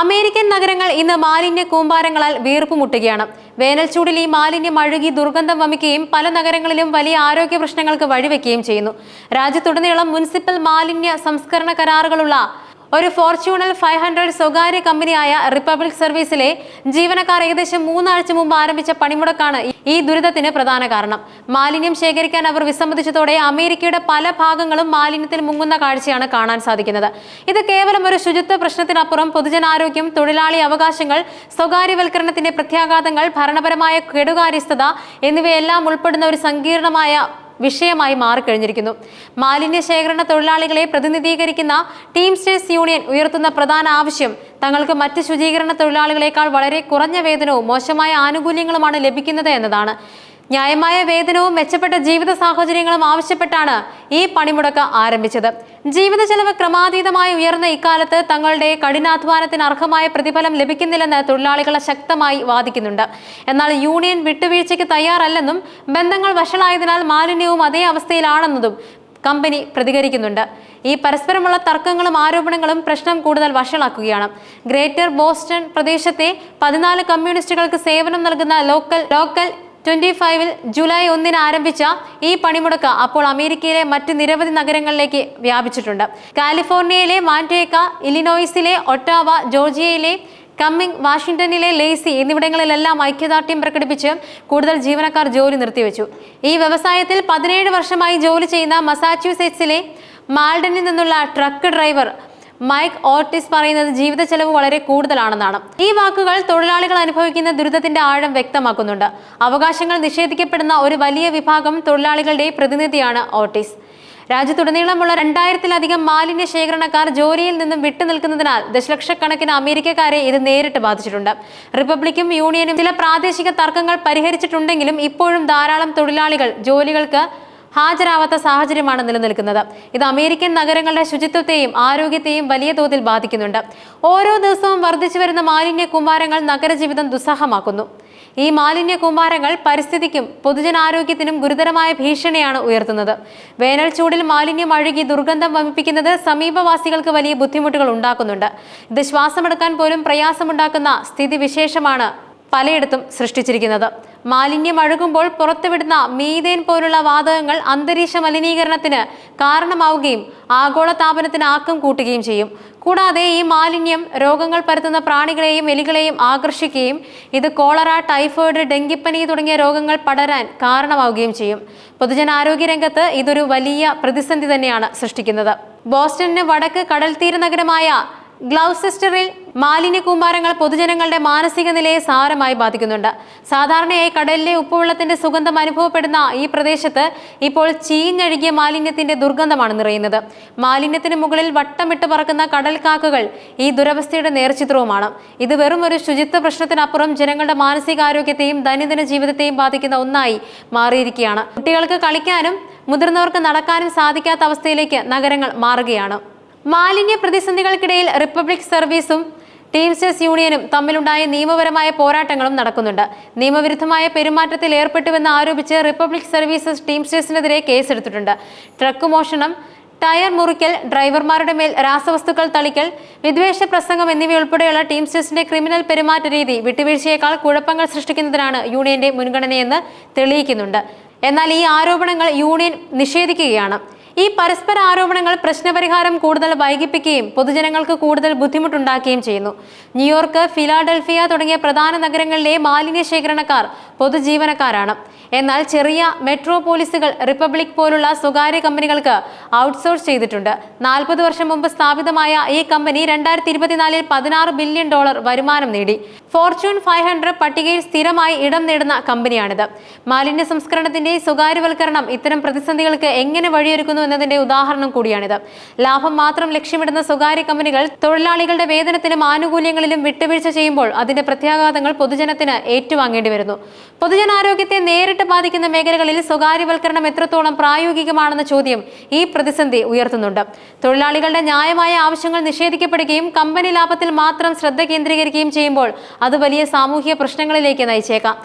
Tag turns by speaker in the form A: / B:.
A: American നഗരങ്ങൾ ഇന്ന് മാലിന്യ കൂമ്പാരങ്ങളാൽ വീർപ്പുമുട്ടുകയാണ്. വേനൽച്ചൂടിൽ ചൂടിൽ ഈ മാലിന്യം അഴുകി ദുർഗന്ധം വമിക്കുകയും പല നഗരങ്ങളിലും വലിയ ആരോഗ്യ പ്രശ്നങ്ങൾക്ക് വഴിവെക്കുകയും ചെയ്യുന്നു. രാജ്യത്തുടനീളം മുനിസിപ്പൽ മാലിന്യ സംസ്കരണ കരാറുകളുള്ള ഒരു ഫോർച്യൂണൽ ഫൈവ് ഹൺഡ്രഡ് സ്വകാര്യ കമ്പനിയായ റിപ്പബ്ലിക് സർവീസിലെ ജീവനക്കാർ ഏകദേശം മൂന്നാഴ്ച മുമ്പ് ആരംഭിച്ച പണിമുടക്കാണ് ഈ ദുരിതത്തിന് പ്രധാന കാരണം. മാലിന്യം ശേഖരിക്കാൻ അവർ വിസമ്മതിച്ചതോടെ അമേരിക്കയുടെ പല ഭാഗങ്ങളും മാലിന്യത്തിൽ മുങ്ങുന്ന കാഴ്ചയാണ് കാണാൻ സാധിക്കുന്നത്. ഇത് കേവലം ഒരു ശുചിത്വ പ്രശ്നത്തിനപ്പുറം പൊതുജനാരോഗ്യം തൊഴിലാളി അവകാശങ്ങൾ സ്വകാര്യവൽക്കരണത്തിന്റെ പ്രത്യാഘാതങ്ങൾ ഭരണപരമായ കെടുകാര്യസ്ഥത എന്നിവയെല്ലാം ഉൾപ്പെടുന്ന ഒരു സങ്കീർണമായ വിഷയമായി മാറിക്കഴിഞ്ഞിരിക്കുന്നു. മാലിന്യ ശേഖരണ തൊഴിലാളികളെ പ്രതിനിധീകരിക്കുന്ന ടീംസ്റ്റേഴ്സ് യൂണിയൻ ഉയർത്തുന്ന പ്രധാന ആവശ്യം തങ്ങൾക്ക് മറ്റ് ശുചീകരണ തൊഴിലാളികളെക്കാൾ വളരെ കുറഞ്ഞ വേതനവും മോശമായ ആനുകൂല്യങ്ങളുമാണ് ലഭിക്കുന്നത് എന്നതാണ്. ന്യായമായ വേതനവും മെച്ചപ്പെട്ട ജീവിത സാഹചര്യങ്ങളും ആവശ്യപ്പെട്ടാണ് ഈ പണിമുടക്ക് ആരംഭിച്ചത്. ജീവിത ചെലവ് ക്രമാതീതമായി ഉയർന്ന ഇക്കാലത്ത് തങ്ങളുടെ കഠിനാധ്വാനത്തിന് അർഹമായ പ്രതിഫലം ലഭിക്കുന്നില്ലെന്ന് തൊഴിലാളികൾ ശക്തമായി വാദിക്കുന്നുണ്ട്. എന്നാൽ യൂണിയൻ വിട്ടുവീഴ്ചയ്ക്ക് തയ്യാറല്ലെന്നും ബന്ധങ്ങൾ വഷളായതിനാൽ മാലിന്യവും അതേ അവസ്ഥയിലാണെന്നതും കമ്പനി പ്രതികരിക്കുന്നുണ്ട്. ഈ പരസ്പരമുള്ള തർക്കങ്ങളും ആരോപണങ്ങളും പ്രശ്നം കൂടുതൽ വഷളാക്കുകയാണ്. ഗ്രേറ്റർ ബോസ്റ്റൺ പ്രദേശത്തെ പതിനാല് കമ്മ്യൂണിസ്റ്റുകൾക്ക് സേവനം നൽകുന്ന ലോക്കൽ ലോക്കൽ ട്വന്റി ഫൈവിൽ ജൂലൈ ഒന്നിന് ആരംഭിച്ച ഈ പണിമുടക്ക് അപ്പോൾ അമേരിക്കയിലെ മറ്റ് നിരവധി നഗരങ്ങളിലേക്ക് വ്യാപിച്ചിട്ടുണ്ട്. കാലിഫോർണിയയിലെ മാന്റേക്ക ഇലിനോയിസിലെ ഒട്ടാവ ജോർജിയയിലെ കമ്മിങ് വാഷിംഗ്ടണിലെ ലേസി എന്നിവിടങ്ങളിലെല്ലാം ഐക്യദാർഢ്യം പ്രകടിപ്പിച്ച് കൂടുതൽ ജീവനക്കാർ ജോലി നിർത്തിവെച്ചു. ഈ വ്യവസായത്തിൽ പതിനേഴ് വർഷമായി ജോലി ചെയ്യുന്ന മസാച്യൂസെറ്റ്സിലെ മാൽഡനിൽ നിന്നുള്ള ട്രക്ക് ഡ്രൈവർ മൈക്ക് ഓർട്ടിസ് പറയുന്നത് ജീവിത ചെലവ് വളരെ കൂടുതലാണെന്നാണ്. ഈ വാക്കുകൾ തൊഴിലാളികൾ അനുഭവിക്കുന്ന ദുരിതത്തിന്റെ ആഴം വ്യക്തമാക്കുന്നുണ്ട്. അവകാശങ്ങൾ നിഷേധിക്കപ്പെടുന്ന ഒരു വലിയ വിഭാഗം തൊഴിലാളികളുടെ പ്രതിനിധിയാണ് ഓർട്ടിസ്. രാജ്യത്തുടനീളമുള്ള രണ്ടായിരത്തിലധികം മാലിന്യ ശേഖരണക്കാർ ജോലിയിൽ നിന്നും വിട്ടുനിൽക്കുന്നതിനാൽ ദശലക്ഷക്കണക്കിന് അമേരിക്കക്കാരെ ഇത് നേരിട്ട് ബാധിച്ചിട്ടുണ്ട്. റിപ്പബ്ലിക്കും യൂണിയനും ചില പ്രാദേശിക തർക്കങ്ങൾ പരിഹരിച്ചിട്ടുണ്ടെങ്കിലും ഇപ്പോഴും ധാരാളം തൊഴിലാളികൾ ജോലികൾക്ക് ഹാജരാവാത്ത സാഹചര്യമാണ് നിലനിൽക്കുന്നത്. ഇത് അമേരിക്കൻ നഗരങ്ങളുടെ ശുചിത്വത്തെയും ആരോഗ്യത്തെയും വലിയ തോതിൽ ബാധിക്കുന്നുണ്ട്. ഓരോ ദിവസവും വർദ്ധിച്ചു വരുന്ന മാലിന്യ കുമ്പാരങ്ങൾ നഗരജീവിതം ദുസ്സഹമാക്കുന്നു. ഈ മാലിന്യ കൂമ്പാരങ്ങൾ പരിസ്ഥിതിക്കും പൊതുജനാരോഗ്യത്തിനും ഗുരുതരമായ ഭീഷണിയാണ് ഉയർത്തുന്നത്. വേനൽ ചൂടിൽ മാലിന്യം അഴുകി ദുർഗന്ധം വമിപ്പിക്കുന്നത് സമീപവാസികൾക്ക് വലിയ ബുദ്ധിമുട്ടുകൾ ഉണ്ടാക്കുന്നുണ്ട്. ഇത് ശ്വാസമെടുക്കാൻ പോലും പ്രയാസമുണ്ടാക്കുന്ന സ്ഥിതിവിശേഷമാണ് പലയിടത്തും സൃഷ്ടിച്ചിരിക്കുന്നത്. മാലിന്യം അഴുകുമ്പോൾ പുറത്തുവിടുന്ന മീതേൻ പോലുള്ള വാതകങ്ങൾ അന്തരീക്ഷ മലിനീകരണത്തിന് കാരണമാവുകയും ആഗോള താപനത്തിന് ആക്കം കൂട്ടുകയും ചെയ്യും. കൂടാതെ ഈ മാലിന്യം രോഗങ്ങൾ പരത്തുന്ന പ്രാണികളെയും എലികളെയും ആകർഷിക്കുകയും ഇത് കോളറ ടൈഫോയിഡ് ഡെങ്കിപ്പനി തുടങ്ങിയ രോഗങ്ങൾ പടരാൻ കാരണമാവുകയും ചെയ്യും. പൊതുജനാരോഗ്യ രംഗത്ത് ഇതൊരു വലിയ പ്രതിസന്ധി തന്നെയാണ് സൃഷ്ടിക്കുന്നത്. ബോസ്റ്റണിന് വടക്ക് കടൽത്തീര നഗരമായ ഗ്ലൗസെസ്റ്ററിൽ മാലിന്യ കൂമ്പാരങ്ങൾ പൊതുജനങ്ങളുടെ മാനസിക നിലയെ സാരമായി ബാധിക്കുന്നുണ്ട്. സാധാരണയായി കടലിലെ ഉപ്പുവെള്ളത്തിന്റെ സുഗന്ധം അനുഭവപ്പെടുന്ന ഈ പ്രദേശത്ത് ഇപ്പോൾ ചീഞ്ഞഴുകിയ മാലിന്യത്തിന്റെ ദുർഗന്ധമാണ് നിറയുന്നത്. മാലിന്യത്തിന് മുകളിൽ വട്ടമിട്ട് പറക്കുന്ന കടൽ ഈ ദുരവസ്ഥയുടെ നേർചിത്രവുമാണ്. ഇത് വെറും ഒരു ശുചിത്വ പ്രശ്നത്തിനപ്പുറം ജനങ്ങളുടെ മാനസികാരോഗ്യത്തെയും ദൈനംദിന ജീവിതത്തെയും ബാധിക്കുന്ന ഒന്നായി മാറിയിരിക്കുകയാണ്. കുട്ടികൾക്ക് കളിക്കാനും മുതിർന്നവർക്ക് നടക്കാനും സാധിക്കാത്ത അവസ്ഥയിലേക്ക് നഗരങ്ങൾ മാറുകയാണ്. മാലിന്യ പ്രതിസന്ധികൾക്കിടയിൽ റിപ്പബ്ലിക് സർവീസും ടീംസ്റ്റേഴ്സ് യൂണിയനും തമ്മിലുണ്ടായ നിയമപരമായ പോരാട്ടങ്ങളും നടക്കുന്നുണ്ട്. നിയമവിരുദ്ധമായ പെരുമാറ്റത്തിൽ ഏർപ്പെട്ടുവെന്ന് ആരോപിച്ച് റിപ്പബ്ലിക് സർവീസസ് ടീംസ്റ്റേഴ്സിനെതിരെ കേസെടുത്തിട്ടുണ്ട്. ട്രക്ക് മോഷണം ടയർ മുറിക്കൽ ഡ്രൈവർമാരുടെ മേൽ രാസവസ്തുക്കൾ തളിക്കൽ വിദ്വേഷ പ്രസംഗം എന്നിവയുൾപ്പെടെയുള്ള ടീംസ്റ്റേഴ്സിന്റെ ക്രിമിനൽ പെരുമാറ്റ രീതി വിട്ടുവീഴ്ചയേക്കാൾ കുഴപ്പങ്ങൾ സൃഷ്ടിക്കുന്നതിനാണ് യൂണിയന്റെ മുൻഗണനയെന്ന് തെളിയിക്കുന്നുണ്ട്. എന്നാൽ ഈ ആരോപണങ്ങൾ യൂണിയൻ നിഷേധിക്കുകയാണ്. ഈ പരസ്പര ആരോപണങ്ങൾ പ്രശ്നപരിഹാരം കൂടുതൽ വൈകിപ്പിക്കുകയും പൊതുജനങ്ങൾക്ക് കൂടുതൽ ബുദ്ധിമുട്ടുണ്ടാക്കുകയും ചെയ്യുന്നു. ന്യൂയോർക്ക് ഫിലാഡൽഫിയ തുടങ്ങിയ പ്രധാന നഗരങ്ങളിലെ മാലിന്യ ശേഖരണക്കാർ പൊതുജീവനക്കാരാണ്. എന്നാൽ ചെറിയ മെട്രോപോളിസുകൾ റിപ്പബ്ലിക് പോലുള്ള സ്വകാര്യ കമ്പനികൾക്ക് ഔട്ട്സോഴ്സ് ചെയ്തിട്ടുണ്ട്. നാൽപ്പത് വർഷം മുമ്പ് സ്ഥാപിതമായ ഈ കമ്പനി രണ്ടായിരത്തി ഇരുപത്തിനാലിൽ പതിനാറ് ബില്യൺ ഡോളർ വരുമാനം നേടി. ഫോർച്യൂൺ ഫൈവ് ഹൺഡ്രഡ് പട്ടികയിൽ സ്ഥിരമായി ഇടം നേടുന്ന കമ്പനിയാണിത്. മാലിന്യ സംസ്കരണത്തിന്റെ സ്വകാര്യവൽക്കരണം ഇത്തരം പ്രതിസന്ധികൾക്ക് എങ്ങനെ വഴിയൊരുക്കുന്നു എന്നതിന്റെ ഉദാഹരണം കൂടിയാണിത്. ലാഭം മാത്രം ലക്ഷ്യമിടുന്ന സ്വകാര്യ കമ്പനികൾ തൊഴിലാളികളുടെ വേതനത്തിലും ആനുകൂല്യങ്ങളിലും വിട്ടുവീഴ്ച ചെയ്യുമ്പോൾ അതിന്റെ പ്രത്യാഘാതങ്ങൾ പൊതുജനത്തിന് ഏറ്റുവാങ്ങേണ്ടി വരുന്നു. പൊതുജനാരോഗ്യത്തെ നേരിട്ട് ബാധിക്കുന്ന മേഖലകളിൽ സ്വകാര്യവൽക്കരണം എത്രത്തോളം പ്രായോഗികമാണെന്ന ചോദ്യം ഈ പ്രതിസന്ധി ഉയർത്തുന്നുണ്ട്. തൊഴിലാളികളുടെ ന്യായമായ ആവശ്യങ്ങൾ നിഷേധിക്കപ്പെടുകയും കമ്പനി ലാഭത്തിൽ മാത്രം ശ്രദ്ധ കേന്ദ്രീകരിക്കുകയും ചെയ്യുമ്പോൾ അത് വലിയ സാമൂഹിക പ്രശ്നങ്ങളിലേക്ക് നയിച്ചേക്കാം.